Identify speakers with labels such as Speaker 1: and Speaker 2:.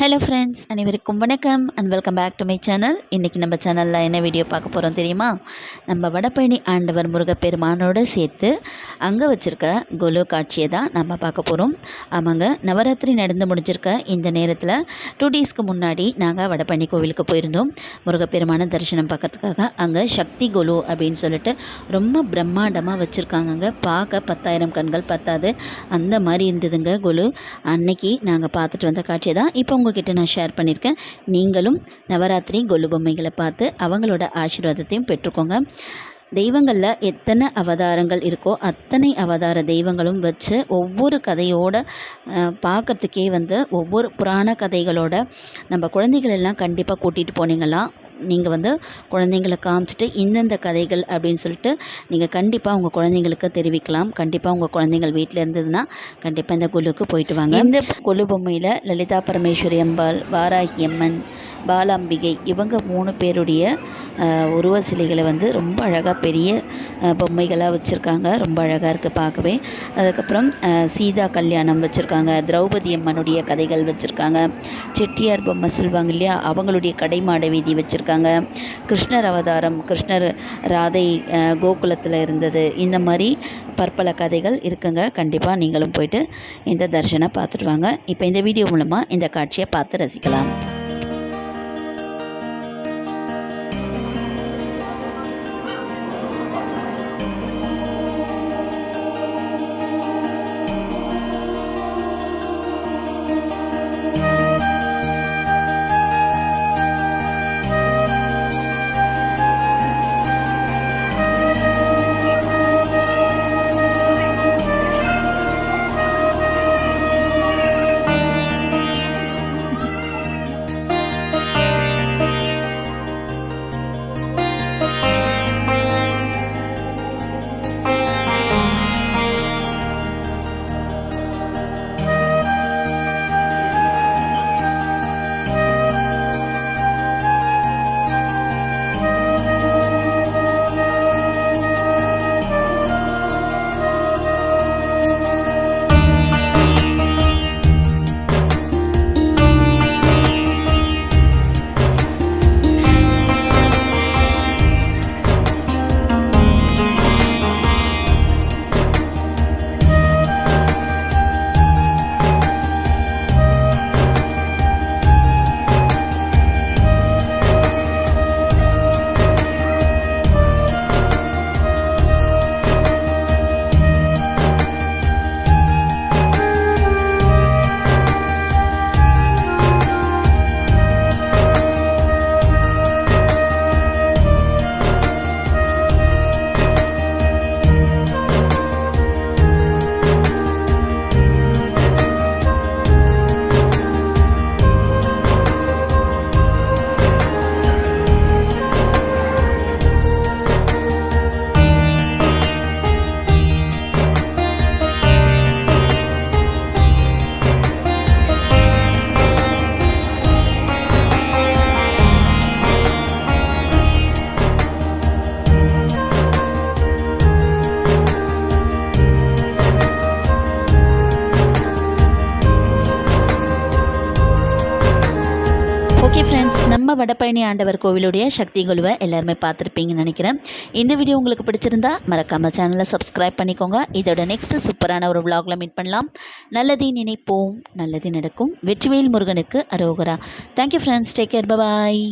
Speaker 1: Hello friends அனைவருக்கும் வணக்கம் and welcome back to my channel இன்றைக்கி நம்ம சேனலில் என்ன வீடியோ பார்க்க போகிறோம் தெரியுமா? நம்ம வடபழனி ஆண்டவர் முருகப்பெருமானோடு சேர்த்து அங்கே வச்சுருக்க குலு காட்சியை தான் நம்ம பார்க்க போகிறோம் ஆமாங்க நவராத்திரி நடந்து முடிஞ்சிருக்க இந்த நேரத்தில் டூ டேஸ்க்கு முன்னாடி நாங்கள் வடபழனி கோவிலுக்கு போயிருந்தோம். முருகப்பெருமான தரிசனம் பார்க்கறதுக்காக அங்கே சக்தி குலு அப்படின்னு சொல்லிட்டு ரொம்ப பிரம்மாண்டமாக வச்சுருக்காங்கங்க. பார்க்க பத்தாயிரம் கண்கள் பத்தாது. அந்த மாதிரி இருந்ததுங்க குலு. அன்னைக்கு நாங்கள் பார்த்துட்டு வந்த காட்சியை தான் இப்போ உங்ககிட்ட நான் ஷேர் பண்ணியிருக்கேன் நீங்களும் நவராத்திரி கொலு பொம்மைகளை பார்த்து அவங்களோட ஆசீர்வாதத்தையும் பெற்றுக்கோங்க. தெய்வங்களில் எத்தனை அவதாரங்கள் இருக்கோ அத்தனை அவதார தெய்வங்களும் வச்சு ஒவ்வொரு கதையோட பார்க்குறதுக்கே வந்து ஒவ்வொரு புராண கதைகளோட நம்ம குழந்தைகள் எல்லாம் கண்டிப்பாக கூட்டிகிட்டு போனீங்கன்னா நீங்கள் வந்து குழந்தைங்களை காமிச்சிட்டு இந்தந்த கதைகள் அப்படின்னு சொல்லிட்டு நீங்கள் கண்டிப்பாக உங்கள் குழந்தைங்களுக்கு தெரிவிக்கலாம். கண்டிப்பாக உங்கள் குழந்தைங்கள் வீட்டில் இருந்ததுன்னா கண்டிப்பாக இந்த குழுக்கு போயிட்டு வாங்க. இந்த கொலு பொம்மையில் லலிதா பரமேஸ்வரி அம்பாள் வாராகி அம்மன் பாலாம்பிகை இவங்க மூணு பேருடைய உருவ சிலைகளை வந்து ரொம்ப அழகாக பெரிய பொம்மைகளாக வச்சுருக்காங்க. ரொம்ப அழகாக இருக்குது பார்க்கவே. அதுக்கப்புறம் சீதா கல்யாணம் வச்சுருக்காங்க. திரௌபதி அம்மனுடைய கதைகள் வச்சுருக்காங்க. செட்டியார் பொம்மை சொல்லுவாங்க இல்லையா? அவங்களுடைய கடைமாட வீதி வச்சுருக்காங்க. கிருஷ்ணர் அவதாரம் கிருஷ்ணர் ராதை கோகுலத்தில் இருந்தது. இந்த மாதிரி பற்பல கதைகள் இருக்குங்க. கண்டிப்பாக நீங்களும் போயிட்டு இந்த தரிசனம் பார்த்துட்டு வாங்க. இப்போ இந்த வீடியோ மூலமாக இந்த காட்சியை பார்த்து ரசிக்கலாம். ஓகே ஃப்ரெண்ட்ஸ் நம்ம வடபழனி ஆண்டவர் கோவிலுடைய சக்தி குழுவை எல்லாருமே பார்த்துருப்பீங்கன்னு நினைக்கிறேன். இந்த வீடியோ உங்களுக்கு பிடிச்சிருந்தா மறக்காமல் சேனலை சப்ஸ்கிரைப் பண்ணிக்கோங்க. இதோட நெக்ஸ்ட்டு சூப்பரான ஒரு விளாகில் மீட் பண்ணலாம். நல்லதே நினைப்போம் நல்லது நடக்கும். வெற்றிவேல் முருகனுக்கு அரோகரா. Thank you friends take care bye bye